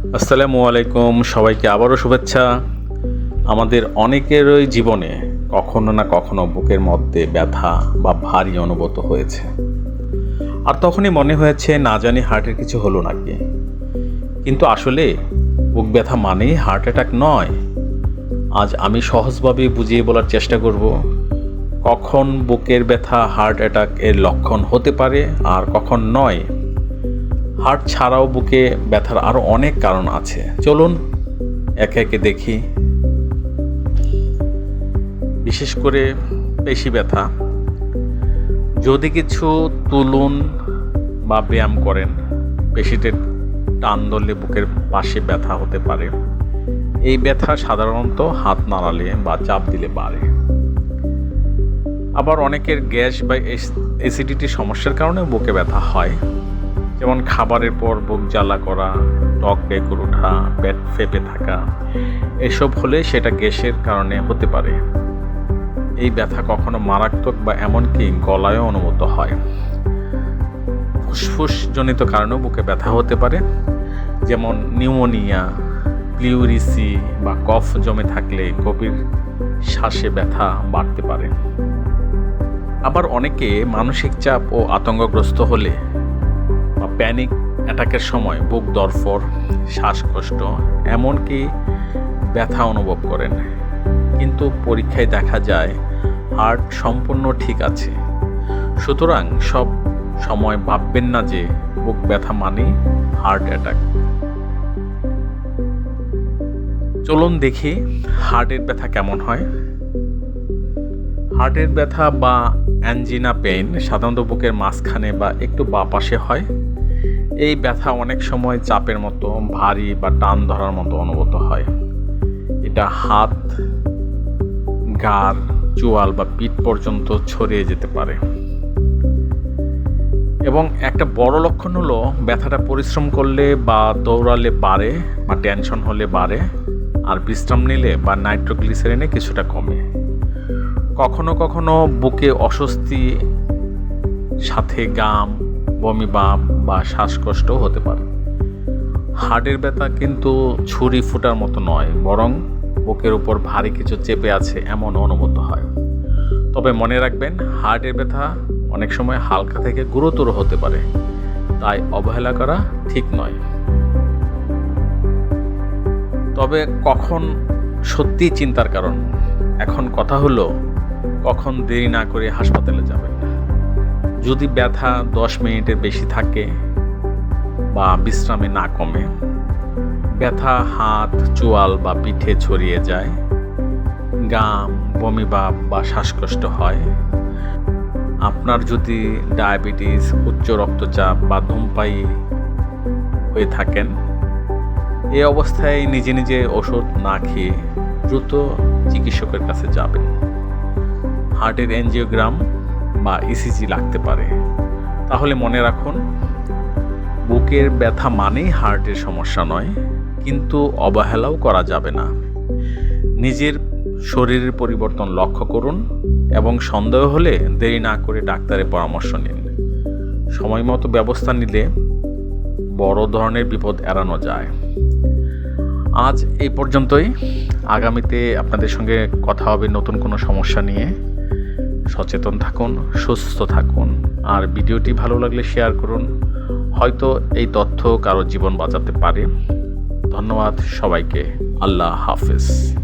আসসালামু আলাইকুম, সবাইকে আবারও শুভেচ্ছা। আমাদের অনেকেরই জীবনে কখনো না কখনো বুকের মধ্যে ব্যথা বা ভারী অনুভূত হয়েছে। আর তখনই মনে হয়েছে, না জানি হার্টের কিছু হলো নাকি। কিন্তু আসলে বুক ব্যথা মানেই হার্ট অ্যাটাক নয়। আজ আমি সহজভাবে বুঝিয়ে বলার চেষ্টা করব, কখন বুকের ব্যথা হার্ট অ্যাটাক এর লক্ষণ হতে পারে আর কখন নয়। হার্ট ছাড়াও বুকে ব্যথার আরও অনেক কারণ আছে। চলুন একে একে দেখি। বিশেষ করে পেশি ব্যথা। যদি কিছু তুলুন বা ব্যায়াম করেন, পেশিতে টান ধরলে বুকের পাশে ব্যথা হতে পারে। এই ব্যথা সাধারণত হাত নাড়ালে বা চাপ দিলে বাড়ে। আবার অনেকের গ্যাস বা অ্যাসিডিটির সমস্যার কারণে বুকে ব্যথা হয়। যেমন খাবারের পর বুক জ্বালা করা, টক বেগুর ওঠা, পেট ফেপে থাকা, এসব হলে সেটা গ্যাসের কারণে হতে পারে। এই ব্যথা কখনো মারাত্মক বা এমনকি গলায়ও অনুভূত হয়। ফুসফুসজনিত কারণেও বুকে ব্যথা হতে পারে, যেমন নিউমোনিয়া, প্লিউরিসি বা কফ জমে থাকলে গভীর শ্বাসে ব্যথা বাড়তে পারে। আবার অনেকে মানসিক চাপ ও আতঙ্কগ্রস্ত হলে প্যানিক অ্যাটাকের সময় বুক দরফর, শ্বাসকষ্ট, এমনকি ব্যথা অনুভব করেন। কিন্তু পরীক্ষায় দেখা যায়, হার্ট সম্পূর্ণ ঠিক আছে। সুতরাং সব সময় ভাববেন না যে বুক ব্যথা মানেই হার্ট অ্যাটাক। চলুন দেখি হার্টের ব্যথা কেমন হয়। হার্টের ব্যথা বা অ্যাঞ্জিনা পেইন সাধারণত বুকের মাঝখানে বা একটু বা পাশে হয়। এই ব্যথা অনেক সময় চাপের মতো, ভারী বা টান ধরার মতো অনুভূত হয়। এটা হাত, গার, চোয়াল বা পিঠ পর্যন্ত ছড়িয়ে যেতে পারে। এবং একটা বড় লক্ষণ হলো, ব্যথাটা পরিশ্রম করলে বা দৌড়ালে বাড়ে বা টেনশন হলে বাড়ে, আর বিশ্রাম নিলে বা নাইট্রোগ্লিসারিনে কিছুটা কমে। কখনো কখনো বুকে অস্বস্তি, সাথে গাম বমি বাম বা শ্বাসকষ্টও হতে পারে। হার্টের ব্যথা কিন্তু ছুরি ফুটার মতো নয়, বরং বুকের উপর ভারী কিছু চেপে আছে এমন অনুভূত হয়। তবে মনে রাখবেন, হার্টের ব্যথা অনেক সময় হালকা থেকে গুরুতর হতে পারে, তাই অবহেলা করা ঠিক নয়। তবে কখন সত্যি চিন্তার কারণ? এখন কথা হলো, কখন দেরি না করে হাসপাতালে যাবেন? যদি ব্যথা দশ মিনিটের বেশি থাকে বা বিশ্রামে না কমে, ব্যথা হাত, চোয়াল বা পিঠে ছড়িয়ে যায়, গাম বমি ভাব বা শ্বাসকষ্ট হয়, আপনার যদি ডায়াবেটিস, উচ্চ রক্তচাপ বা ধূমপাই হয়ে থাকেন, এ অবস্থায় নিজে নিজে ওষুধ না খেয়ে দ্রুত চিকিৎসকের কাছে যাবেন। হার্টের এনজিওগ্রাম বা ইসিজি লাগতে পারে। তাহলে মনে রাখুন, বুকের ব্যথা মানেই হার্টের সমস্যা নয়, কিন্তু অবহেলাও করা যাবে না। নিজের শরীরের পরিবর্তন লক্ষ্য করুন এবং সন্দেহ হলে দেরি না করে ডাক্তারের পরামর্শ নিন। সময় মতো ব্যবস্থা নিলে বড় ধরনের বিপদ এড়ানো যায়। আজ এই পর্যন্তই। আগামীতে আপনাদের সঙ্গে কথা হবে নতুন কোনো সমস্যা নিয়ে। সচেতন থাকুন, সুস্থ থাকুন। আর ভিডিওটি ভালো লাগলে শেয়ার করুন। হয়তো এই তথ্য কারও জীবন বাঁচাতে পারে। ধন্যবাদ সবাইকে। আল্লাহ হাফেজ।